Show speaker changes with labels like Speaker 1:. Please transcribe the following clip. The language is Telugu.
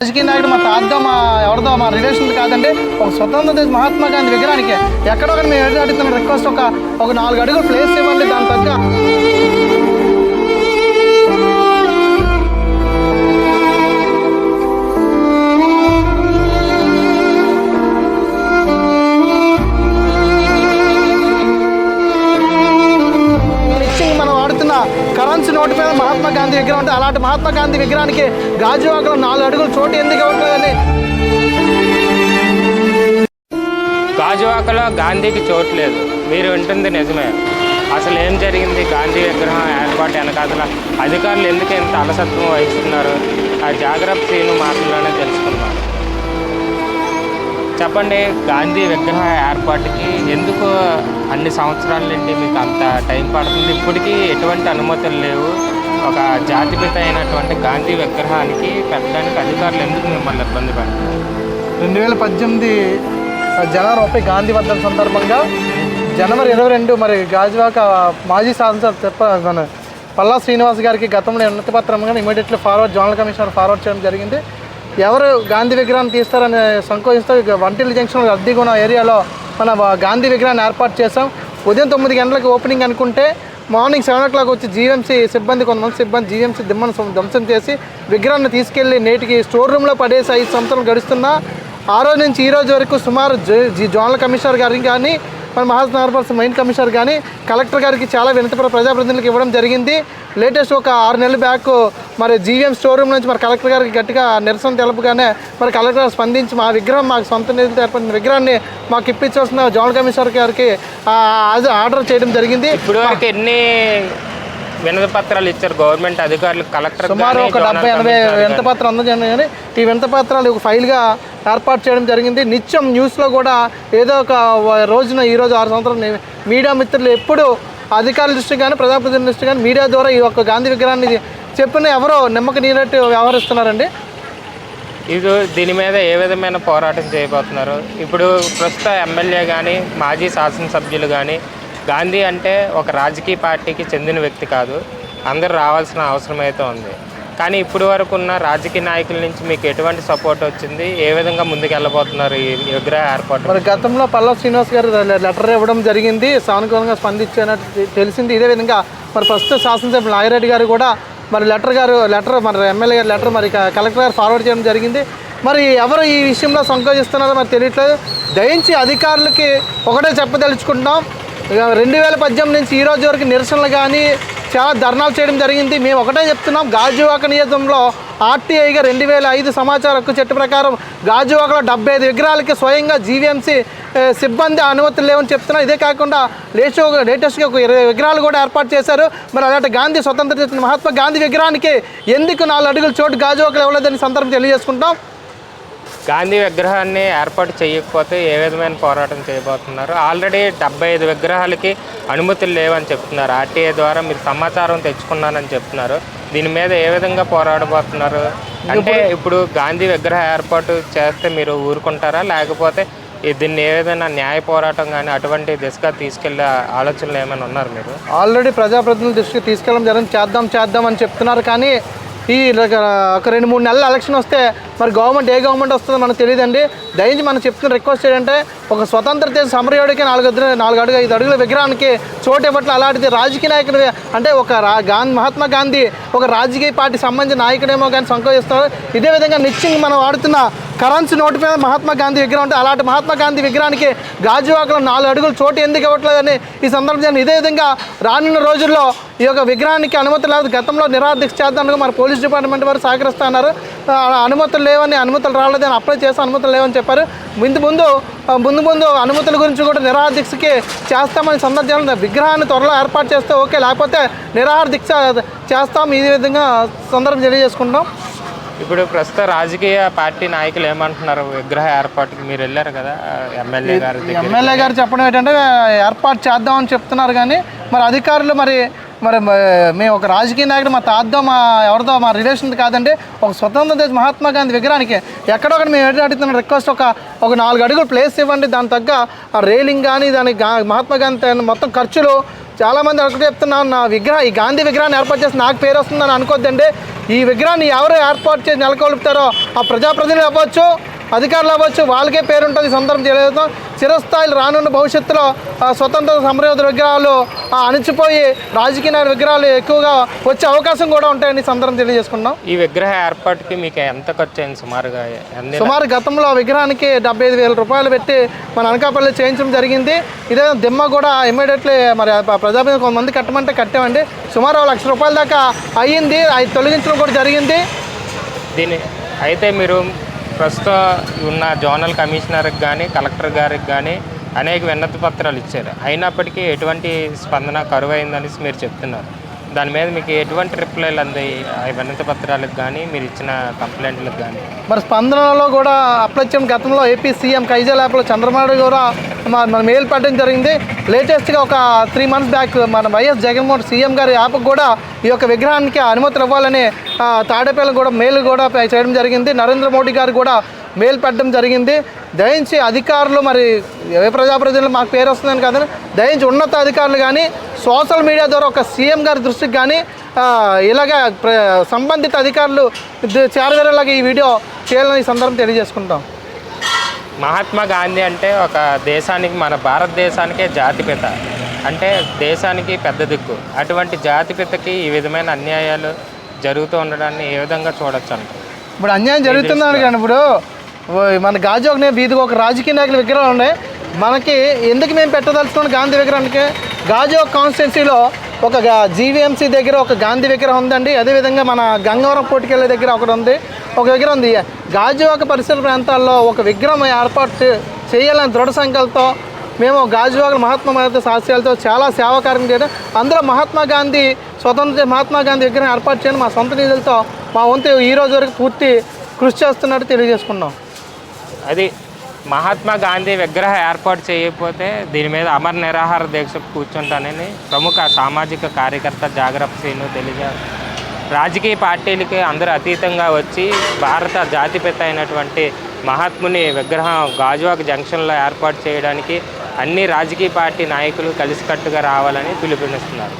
Speaker 1: రాజకీయ నాయకుడు మా తాతదో మా ఎవరిదో మా రిలేషన్ కాదండి ఒక స్వతంత్ర దేశ మహాత్మా గాంధీ విగ్రహానికి ఎక్కడో మేము ఎదురు అడుగుతున్న. రిక్వెస్ట్ ఒక ఒక నాలుగు అడుగులు ప్లేస్ ఇవ్వండి దాని తగ్గ. ఉంది. అలాంటి మహాత్మా గాంధీ విగ్రహానికి గాజువాకలో నాలుగు అడుగులు చోటు ఎందుకు ఇవ్వట్లేదని?
Speaker 2: గాజువాకలో గాంధీకి చోటు లేదు. మీరు వింటుంది నిజమే. అసలు ఏం జరిగింది? గాంధీ విగ్రహం ఏర్పాటు వెనకాతల అధికారులు ఎందుకు ఇంత అలసత్వం వహిస్తున్నారు? ఆ జాగ్రత్త శ్రీను మాటల్లోనే తెలుసుకున్నాం చెప్పండి గాంధీ విగ్రహ ఏర్పాటుకి ఎందుకు అన్ని సంవత్సరాల నుండి మీకు అంత టైం పడుతుంది? ఇప్పటికీ ఎటువంటి అనుమతులు లేవు. ఒక జాతిపిత అయినటువంటి గాంధీ విగ్రహానికి పెట్టడానికి అధికారులు ఎందుకు మిమ్మల్ని ఇబ్బంది పెడుతున్నారు?
Speaker 1: రెండు వేల పద్దెనిమిది జనవరి గాంధీ వర్ధన సందర్భంగా జనవరి ఇరవై రెండు మరి గాజువాక మాజీ శాసనసభ చెప్ప మన పల్లా శ్రీనివాస్ గారికి గతంలో ఉన్నతి పత్రంగా immediately forward zonal commissioner forward చేయడం జరిగింది. ఎవరు గాంధీ విగ్రహాన్ని తీస్తారని సంకోచిస్తూ వంటిల్ జంక్షన్ రద్దీగుణ ఏరియాలో మన గాంధీ విగ్రహాన్ని ఏర్పాటు చేసాం ఉదయం తొమ్మిది గంటలకు ఓపెనింగ్ అనుకుంటే మార్నింగ్ సెవెన్ ఓ క్లాక్ వచ్చి జీఎంసీ సిబ్బంది కొంతమంది సిబ్బంది జీఎంసీ దిమ్మను ధ్వంసం చేసి విగ్రహాన్ని తీసుకెళ్ళి నేటికి స్టోర్ రూమ్లో పడేసి ఐదు సంవత్సరాలు గడుస్తున్నా ఆ రోజు నుంచి ఈ రోజు వరకు సుమారు జో- జీ- జోనల్ కమిషనర్ గారికి కానీ మన మహాజ్ నార్మల్స్ మెయిన్ కమిషనర్ కానీ కలెక్టర్ గారికి చాలా వినతిపర ప్రజాప్రతినిధులకు ఇవ్వడం జరిగింది. లేటెస్ట్ ఒక ఆరు నెలల బ్యాక్ మరి జీవీఎం స్టోర్ రూమ్ నుంచి మరి కలెక్టర్ గారికి గట్టిగా నిరసన తెలుపుగానే మరి కలెక్టర్ గారు స్పందించి మా విగ్రహం మాకు సొంత నిధులతో ఏర్పడిన విగ్రహాన్ని మాకు ఇప్పించాల్సిన జోనల్ కమిషనర్ గారికి ఆర్డర్ చేయడం జరిగింది.
Speaker 2: ఇప్పుడు ఎన్ని వినతి పత్రాలు ఇచ్చారు గవర్నమెంట్ అధికారులు? కలెక్టర్
Speaker 1: సుమారు ఒక డెబ్బై ఎనభై వింత పత్రం అందజేయండి కానీ ఈ వింత పత్రాలు ఒక ఫైల్గా ఏర్పాటు చేయడం జరిగింది. నిత్యం న్యూస్లో కూడా ఏదో ఒక రోజున ఈరోజు ఆరు సంవత్సరాలు మీడియా మిత్రులు ఎప్పుడు అధికారుల దృష్టి కానీ ప్రజాప్రతినిధుల దృష్టి కానీ మీడియా ద్వారా ఈ యొక్క గాంధీ విగ్రహాన్ని చెప్పిన ఎవరో నిమ్మక నీరట్టు వ్యవహరిస్తున్నారండి?
Speaker 2: ఇది దీని మీద ఏ విధమైన పోరాటం చేయబోతున్నారు? ఇప్పుడు ప్రస్తుత ఎమ్మెల్యే కానీ మాజీ శాసనసభ్యులు కానీ గాంధీ అంటే ఒక రాజకీయ పార్టీకి చెందిన వ్యక్తి కాదు. అందరూ రావాల్సిన అవసరం అయితే ఉంది. కానీ ఇప్పుడు వరకు ఉన్న రాజకీయ నాయకుల నుంచి మీకు ఎటువంటి సపోర్ట్ వచ్చింది? ఏ విధంగా ముందుకు వెళ్ళబోతున్నారు ఈ విగ్రహ ఏర్పాటు?
Speaker 1: మరి గతంలో పల్లవ శ్రీనివాస్ గారు లెటర్ ఇవ్వడం జరిగింది. సానుకూలంగా స్పందించినట్టు తెలిసింది. ఇదే విధంగా మరి ప్రస్తుత శాసనసభ్యులు నాగిరెడ్డి గారు కూడా మరి లెటర్ గారు లెటర్ మరి ఎమ్మెల్యే గారు లెటర్ మరి కలెక్టర్ గారు ఫార్వర్డ్ చేయడం జరిగింది. మరి ఎవరు ఈ విషయంలో సంకోచిస్తున్నారో మరి తెలియట్లేదు. దయించి అధికారులకి ఒకటే చెప్పదలుచుకుంటున్నాం. రెండు వేల పద్దెనిమిది నుంచి ఈరోజు వరకు నిరసనలు కానీ చాలా ధర్నాలు చేయడం జరిగింది. మేము ఒకటే చెప్తున్నాం గాజువాక నియోజకంలో ఆర్టీఐగా రెండు వేల ఐదు సమాచార హక్కు చట్ట ప్రకారం గాజువాకలో డెబ్బై ఐదు విగ్రహాలకి స్వయంగా జీవీఎంసీ సిబ్బంది అనుమతులు లేవని చెప్తున్నారు ఇదే కాకుండా లేటెస్ట్ లేటెస్ట్గా ఒక ఇరవై విగ్రహాలు కూడా ఏర్పాటు చేశారు. మరి అలాంటి గాంధీ స్వతంత్ర చేసిన మహాత్మా గాంధీ విగ్రహానికి ఎందుకు నాలుగు అడుగుల చోటు గాజువాకలు ఇవ్వలేదని సందర్భం తెలియజేసుకుంటాం
Speaker 2: గాంధీ విగ్రహాన్ని ఏర్పాటు చేయకపోతే ఏ విధమైన పోరాటం చేయబోతున్నారు? ఆల్రెడీ డెబ్బై ఐదు విగ్రహాలకి అనుమతులు లేవని చెప్తున్నారు. ఆర్టీఏ ద్వారా మీరు సమాచారం తెచ్చుకున్నానని చెప్తున్నారు. దీని మీద ఏ విధంగా పోరాడబోతున్నారు? అంటే ఇప్పుడు గాంధీ విగ్రహ ఏర్పాటు చేస్తే మీరు ఊరుకుంటారా? లేకపోతే దీన్ని ఏ విధంగా న్యాయ పోరాటం కానీ అటువంటి దిశగా తీసుకెళ్ళే ఆలోచనలు ఏమైనా ఉన్నారు మీరు?
Speaker 1: ఆల్రెడీ ప్రజాప్రతినిధుల దృష్టికి తీసుకెళ్ళడం జరిగింది. చేద్దాం చేద్దాం అని చెప్తున్నారు. కానీ ఈ రక- ఒక రెండు మూడు నెలల ఎలక్షన్ వస్తే మరి గవర్నమెంట్ ఏ గవర్నమెంట్ వస్తుందో మనకు తెలియదండి. దయచేసి మనం చెప్తున్న రిక్వెస్ట్ ఏంటంటే ఒక స్వతంత్ర దేశ సమరయోడికి నాలుగు నాలుగు అడుగు ఐదు అడుగుల విగ్రహానికి చోటు ఇవ్వట్ల. అలాంటిది రాజకీయ నాయకుడు అంటే ఒక రా గాంధీ మహాత్మా గాంధీ ఒక రాజకీయ పార్టీ సంబంధించిన నాయకుడేమో కానీ సంకోచిస్తారు ఇదే విధంగా నిత్యం మనం వాడుతున్న కరెన్సీ నోటు మీద మహాత్మా గాంధీ విగ్రహం అంటే అలాంటి మహాత్మా గాంధీ విగ్రహానికి గాజువాకలో నాలుగు అడుగులు చోటు ఎందుకు ఇవ్వట్లేదని ఈ సందర్భంగా ఇదే విధంగా రానున్న రోజుల్లో ఈ యొక్క విగ్రహానికి అనుమతి లేదు గతంలో నిరాదీక్ష చేద్దానికి మన పోలీస్ డిపార్ట్మెంట్ వారు సహకరిస్తున్నారు అనుమతులు లేవని అనుమతులు రాలేదని అప్లై చేసి అనుమతులు లేవని చెప్పారు. ముందు ముందు ముందు ముందు అనుమతుల గురించి కూడా నిరాహార దీక్షకి చేస్తామని సందర్భంగా విగ్రహాన్ని త్వరలో ఏర్పాటు చేస్తే ఓకే లేకపోతే నిరాహార దీక్ష చేస్తాం. ఈ విధంగా సందర్భం తెలియజేసుకుంటాం
Speaker 2: ఇప్పుడు ప్రస్తుత రాజకీయ పార్టీ నాయకులు ఏమంటున్నారు? విగ్రహ ఏర్పాటుకి మీరు వెళ్ళారు కదా ఎమ్మెల్యే గారి
Speaker 1: ఎమ్మెల్యే గారు చెప్పడం ఏంటంటే ఏర్పాటు చేద్దామని చెప్తున్నారు కానీ మరి అధికారులు మరి మరి మేము ఒక రాజకీయ నాయకుడు మా తాతతో మా ఎవరిదో మా రిలేషన్ కాదండి ఒక స్వతంత్ర దేశ మహాత్మా గాంధీ విగ్రహానికి ఎక్కడో ఒకటి మేము ఎదురు అడుగుతున్న రిక్వెస్ట్ ఒక ఒక నాలుగు అడుగులు ప్లేస్ ఇవ్వండి దాని తగ్గ ఆ రైలింగ్ కానీ దాని మహాత్మా గాంధీ మొత్తం ఖర్చులు చాలామంది ఒకటి చెప్తున్నాను నా విగ్రహం ఈ గాంధీ విగ్రహాన్ని ఏర్పాటు చేసి నాకు పేరు వస్తుందని అనుకోద్దండి. ఈ విగ్రహాన్ని ఎవరు ఏర్పాటు చేసి నెలకొల్పుతారో ఆ ప్రజాప్రతినిధులు అవ్వచ్చు. అధికారులు అవ్వచ్చు వాళ్ళకే పేరు ఉంటుంది ఈ సందర్భం తెలియజేస్తాం చిరస్థాయిలు రానున్న భవిష్యత్తులో స్వతంత్ర సమరయోధ విగ్రహాలు అణిచిపోయి రాజకీయ నాయకుల విగ్రహాలు ఎక్కువగా వచ్చే అవకాశం కూడా ఉంటాయని సందర్భం తెలియజేసుకున్నాం
Speaker 2: ఈ విగ్రహ ఏర్పాటుకి మీకు ఎంత ఖర్చు అయింది సుమారుగా
Speaker 1: సుమారు గతంలో ఆ విగ్రహానికి డెబ్బై ఐదు వేల రూపాయలు పెట్టి మన అనకాపల్లి చేయించడం జరిగింది. ఇదే దిమ్మ కూడా ఇమ్మీడియట్లీ మరి ఆ ప్రజాప్రతినిధులు కొంతమంది కట్టమంటే కట్టామండి. సుమారు లక్ష రూపాయల దాకా అయ్యింది. అది తొలగించడం కూడా జరిగింది.
Speaker 2: దీని అయితే మీరు ప్రస్తుతం ఉన్న జోనల్ కమిషనర్కి కానీ కలెక్టర్ గారికి కానీ అనేక విన్నతి పత్రాలు ఇచ్చారు. అయినప్పటికీ ఎటువంటి స్పందన కరువైందనేసి మీరు చెప్తున్నారు. దాని మీద మీకు ఎటువంటి రిప్లైలు అందాయి వినతి పత్రాలకు కానీ మీరు ఇచ్చిన కంప్లైంట్లకు కానీ
Speaker 1: మరి స్పందనలో కూడా అప్లచ్యం గతంలో ఏపీ సీఎం కైజల్ యాప్లో చంద్రబాబు కూడా మన మెయిల్ పెట్టడం జరిగింది. లేటెస్ట్గా ఒక త్రీ మంత్స్ బ్యాక్ మన వైఎస్ జగన్మోహన్ సీఎం గారి యాప్కి కూడా ఈ యొక్క విగ్రహానికి అనుమతులు ఇవ్వాలని తాడేపల్లి కూడా మెయిల్ కూడా చేయడం జరిగింది. నరేంద్ర మోడీ గారు కూడా మెయిల్ పెట్టడం జరిగింది. దయించి అధికారులు మరి ఏ ప్రజాప్రతినిధులు మాకు పేరు వస్తుందని కాదని దయించి ఉన్నత అధికారులు కానీ సోషల్ మీడియా ద్వారా ఒక సీఎం గారి దృష్టికి కానీ ఇలాగ సంబంధిత అధికారులు చేరవేరేలాగా ఈ వీడియో చేయాలని ఈ సందర్భం తెలియజేసుకుంటాం.
Speaker 2: మహాత్మా గాంధీ అంటే ఒక దేశానికి మన భారతదేశానికే జాతిపిత అంటే దేశానికి పెద్ద దిక్కు. అటువంటి జాతిపితకి ఈ విధమైన అన్యాయాలు జరుగుతూ ఉండడాన్ని ఏ విధంగా చూడొచ్చు అంట
Speaker 1: ఇప్పుడు అన్యాయం జరుగుతుందని కానీ ఇప్పుడు మన గాజు గాజోక్ వీధికి ఒక రాజకీయ నాయకుల విగ్రహాలు ఉన్నాయి మనకి ఎందుకు మేము పెట్టదలుచుకున్నాం గాంధీ విగ్రహానికి? గాజు కాన్స్టిట్యున్సీలో ఒక జీవీఎంసీ దగ్గర ఒక గాంధీ విగ్రహం ఉందండి. అదేవిధంగా మన గంగవరం పోటీకెళ్ళే దగ్గర ఒకటి ఉంది. ఒక విగ్రహం ఉంది. గాజువాక పరిసర ప్రాంతాల్లో ఒక విగ్రహం ఏర్పాటు చేయాలని దృఢ సంకల్పంతో మేము గాజువాక మహాత్మా గాంధీ సాస్యాలతో చాలా సేవా కార్యక్రమం చేయడం. అందులో మహాత్మా గాంధీ స్వతంత్ర మహాత్మా గాంధీ విగ్రహం ఏర్పాటు చేయడం మా సొంత నిధులతో మా వంతు ఈ రోజు వరకు పూర్తి కృషి చేస్తున్నట్టు తెలియజేసుకున్నాం.
Speaker 2: అది మహాత్మా గాంధీ విగ్రహ ఏర్పాటు చేయకపోతే దీని మీద అమర నిరాహార దీక్ష కూర్చుంటానని ప్రముఖ సామాజిక కార్యకర్త జాగ్రత్త శ్రీను తెలియజే రాజకీయ పార్టీలకి అందరూ అతీతంగా వచ్చి భారత జాతిపిత అయినటువంటి మహాత్ముని విగ్రహం గాజువాక జంక్షన్లో ఏర్పాటు చేయడానికి అన్ని రాజకీయ పార్టీ నాయకులు కలిసికట్టుగా రావాలని పిలుపునిస్తున్నారు.